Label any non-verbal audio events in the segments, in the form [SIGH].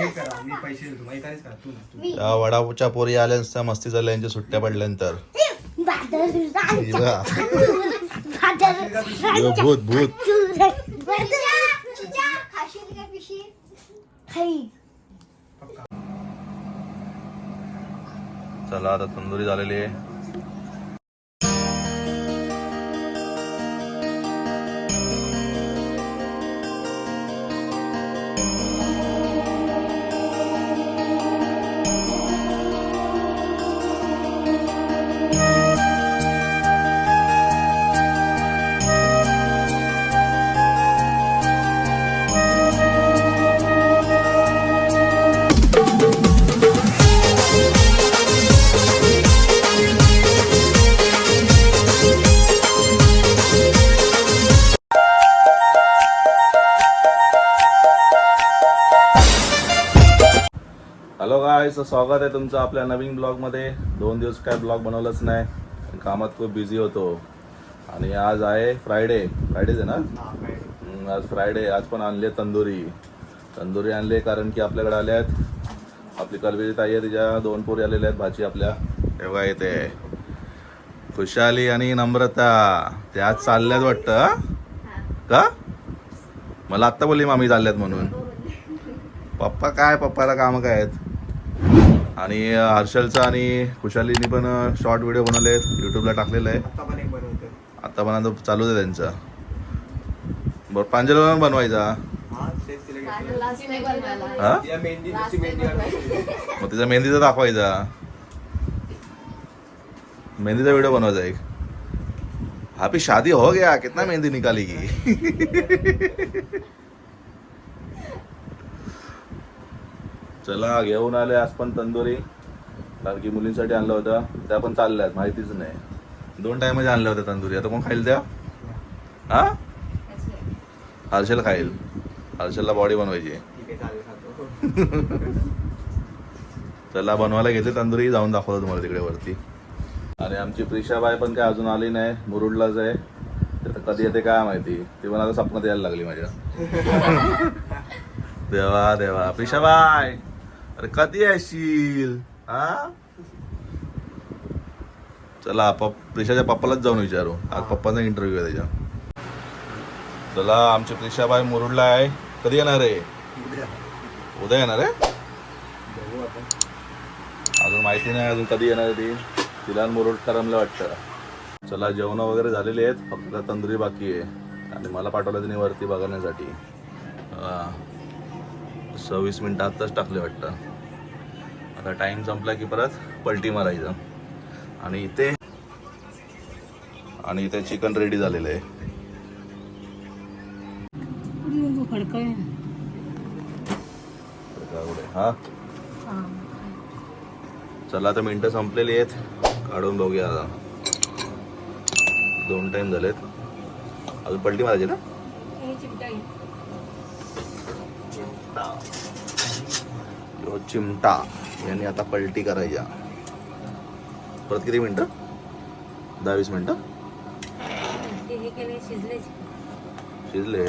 हे करा मी पैसे देतो. माहिती आहेस का तू ना तू. त्या वडापूच्या पोरी आल्या नुसत्या मस्ती झाल्या यांच्या सुट्ट्या पडल्यानंतर. हिला. यो, भूत भूत. चला आता तंदुरी झालेली आहे. गाय स्वागत आहे तुमचं आपल्या नवीन ब्लॉगमध्ये. दोन दिवस काय ब्लॉग बनवलंच नाही कामात खूप बिझी होतो. आणि आज आहे फ्रायडे. फ्रायडेच आहे ना? आज फ्रायडे आज पण आणले तंदुरी. तंदुरी आणले कारण की आपल्याकडे आले आहेत. आपली कलबेजी ताई आहे तिच्या दोन पोरी आलेल्या आहेत भाची आपल्या. तेव्हा येते खुशाली आणि नम्रता. ते आज चालल्यात वाटतं हा? का? मला आत्ता बोलली मामी चालल्यात म्हणून. पप्पा काय पप्पाला कामं काय आहेत? आणि हर्षलचा आणि खुशालीनी पण शॉर्ट व्हिडिओ बनवले आहेत युट्यूबला टाकलेलं आहे. आता पण आता पण आता चालूच आहे त्यांचं. बरं पांजला बनवायचा. हा. मग तिचा मेहंदीचा दाखवायचा. मेहंदीचा व्हिडिओ बनवायचा एक. हा भी शादी हो गया. कितना मेहंदी निकाली [LAUGHS] चला घेऊन आले आज पण तंदुरी. कारण की मुलींसाठी आणलं होतं. त्या पण चालल्यात माहितीच नाही. दोन टायमध्ये आणल्या होत्या तंदुरी. आता कोण खाईल त्या? हा? हर्षल खाईल. हर्षलला बॉडी बनवायची चला बनवायला घेते तंदुरी. जाऊन दाखवतो तुम्हाला तिकडे वरती. आणि आमची प्रिशाबाई पण काय अजून आली नाही. मुरुडलाच आहे. ते कधी येते काय माहिती. ती पण आता स्वप्नात यायला लागली माझ्या. [LAUGHS] देवा देवा. प्रिशाबाई अरे कधी येशील? हा चला पप प्रिशाच्या पप्पालाच जाऊन विचारू. आज पप्पाचा इंटरव्ह्यू आहे त्याच्या. चला आमची प्रिशाबाई मुरुडला आहे. कधी येणार आहे? उद्या. येणार आहे? अजून माहिती नाही अजून कधी येणार आहे ती. तिला मुरुड करमलं वाटतं. चला जेवण वगैरे झालेली आहेत. फक्त तंदुरी बाकी आहे. आणि मला पाठवलं तिने वरती बघण्यासाठी. सव्वीस मिनटं आत्ताच टाकले वाटतं. आता टाइम संपला की परत पलटी मारायचं. आणि इथे आणि इथे चिकन रेडी झालेलं आहे. हा? चला आता मिनटं संपलेली आहेत. काढून बघूया आता. दोन टाइम झालेत. अजून पलटी मारायची ना? यो चिमटा. यांनी आता पलटी करायच्या परत किती मिनिटं? दहा वीस मिनिटं? शिजले.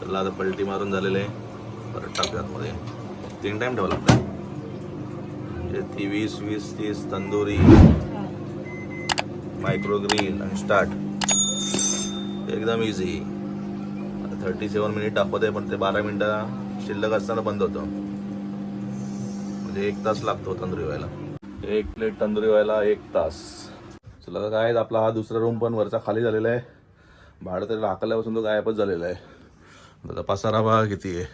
चला आता पलटी मारून झालेले परत मध्ये. तीन टाइम ठेवावं लागतं. म्हणजे ती वीस वीस तीस तंदुरी. मायक्रोग्रीन आणि स्टार्ट एकदम इझी थर्टी सेवन मिनिट दाखवत आहे पण ते बारा मिनिटं शिल्लक असताना बंद होतं. म्हणजे एक तास लागतो तंदुरी व्हायला. एक प्लेट तंदुरी व्हायला एक तास. चला काय आपला हा दुसरा रूम पण वरचा खाली झालेला आहे. भाडं तरी राखल्यापासून तो गायबच झालेला आहे. आता पसारा बघा किती आहे.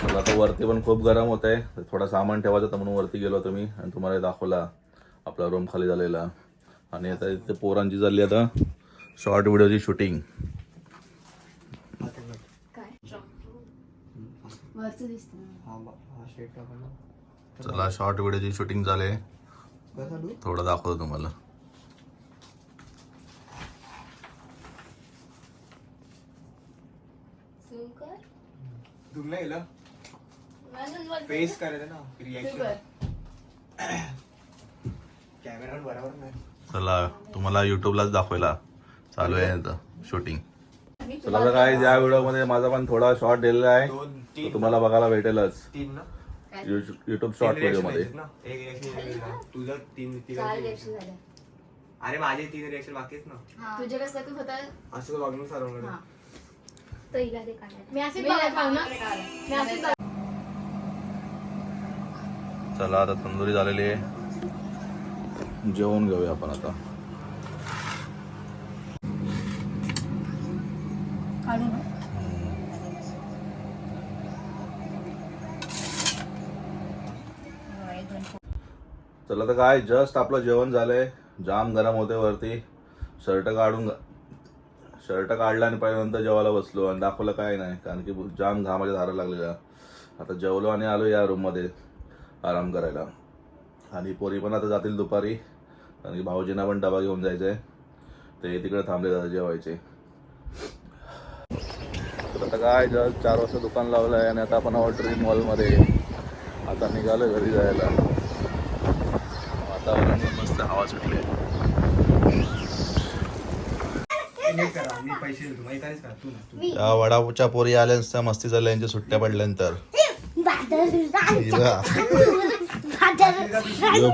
चला आता वरती पण खूप गरम होत आहे थोडा सामान ठेवायचं होतं म्हणून वरती गेलो होतो मी. आणि तुम्हाला दाखवला आपला रूम खाली झालेला. आणि आता इथे पोरांची झाली आता शॉर्ट व्हिडिओची शूटिंग चला शॉर्ट व्हिडिओची शूटिंग झाले. थोडं दाखवतो तुम्हाला. फेस करायचं ना रिॲक्शन [CLEARS THROAT] कॅमेरा बरोबर नाही. चला तुम्हाला युट्यूबलाच दाखवायला. चालू आहे आता शूटिंग चला तर काय या व्हिडिओमध्ये माझा पण थोडा शॉर्ट दिलेला आहे. दोन तो तीन तुम्हाला बघायला भेटेलच. तीन ना? युट्यूब शॉर्ट व्हिडिओ reaction मध्ये. आहेत ना? एक reaction एक reaction. तुझं तीन चार तिघांचे रिएक्शन reaction. झाले. अरे माझे तीन रिएक्शन बाकी आहेत ना तुझे कसं तू होता असं वागणूक सारवणार हा. तो काढायला. मी ना. मी चला आता तंदुरी झालेली आहे. जेवून घेऊया आपण आता. चला तर काय जस्ट आपलं जेवण झालंय. जाम गरम होते वरती. शर्ट काढून शर्ट काढला आणि पहिल्या नंतर जेवायला बसलो आणि दाखवलं काय नाही कारण की जाम घामाच्या धारा लागलेल्या आता जेवलो आणि आलो या रूममध्ये आराम करायला. आणि पोरी पण आता जातील दुपारी. कारण की भाऊजींना पण डबा घेऊन जायचंय. ते तिकडे थांबले जातात जेवायचे. तर आता काय जस्ट चार वाजता दुकान लावलं आहे आणि आता आपण ड्रीम मॉलमध्ये आता निघालो घरी जायला. वातावरण मस्त हवा सुटली. आहे. वडाच्या पोरी आल्या त्या मस्ती झाल्या यांच्या सुट्ट्या पडल्यानंतर.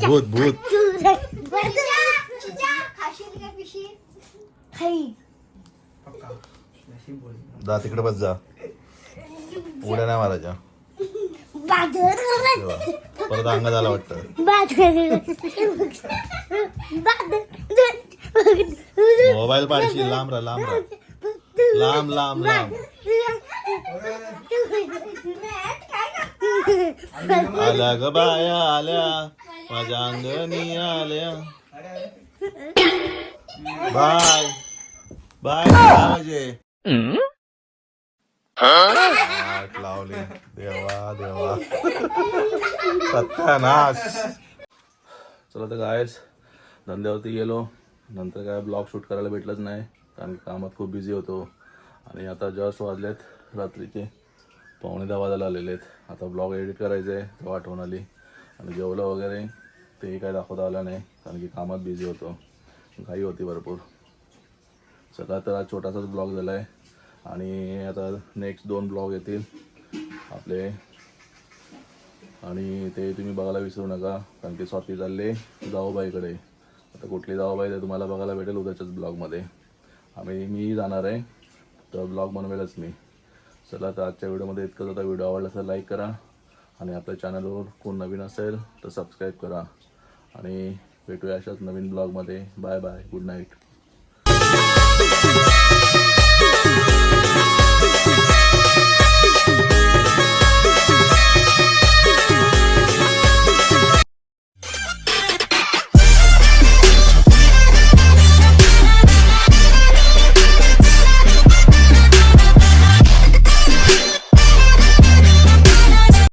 भूत भूत. जा तिकडे बस जा. उड्या नाही मारायच्या. तेव्हा. परत अंग झाला वाटतं. मोबाईल पाडशील. लांब राहा लांब राहा. लांब लांब लांब. आल्या ग बाया आल्या. माझ्या अंगणी आल्या. बाय. बाय माझे आठ लावले. देवा देवा. सत्यानाश. चला तर गायच धंद्यावरती गेलो. नंतर काय ब्लॉग शूट करायला भेटलंच नाही कारण की कामात खूप बिझी होतो. आणि आता जस्ट वाजलेत रात्रीचे. पावणे दहा वाजायला आलेले आहेत. आता ब्लॉग एडिट करायचे आहे तेव्हा आठवण आली. आणि जेवलं वगैरे तेही काय दाखवता आलं नाही कारण की कामात बिझी होतो. घाई होती भरपूर. सगळा तर आज छोटासाच ब्लॉग झाला आहे आणि आता नेक्स्ट दोन ब्लॉग येतील आपले. आणि ते तुम्ही बघायला विसरू नका कारण की स्वाती चालले जाऊबाईकडे. आता कुठली जाऊबाई ते तुम्हाला बघायला भेटेल उद्याच्याच ब्लॉगमध्ये आम्ही मीही जाणार आहे तर ब्लॉग बनवेलच मी. चला तर आजच्या व्हिडिओमध्ये इतकंच. आता व्हिडिओ आवडला तर लाईक करा. आणि आपल्या चॅनलवर कोण नवीन असेल तर सबस्क्राईब करा. आणि भेटूया अशाच नवीन ब्लॉगमध्ये बाय बाय गुड नाईट